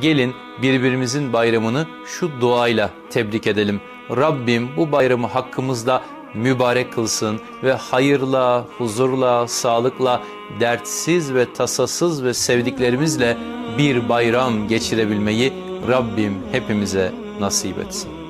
Gelin birbirimizin bayramını şu duayla tebrik edelim. Rabbim bu bayramı hakkımızda mübarek kılsın ve hayırla, huzurla, sağlıkla, dertsiz ve tasasız ve sevdiklerimizle bir bayram geçirebilmeyi Rabbim hepimize nasip etsin.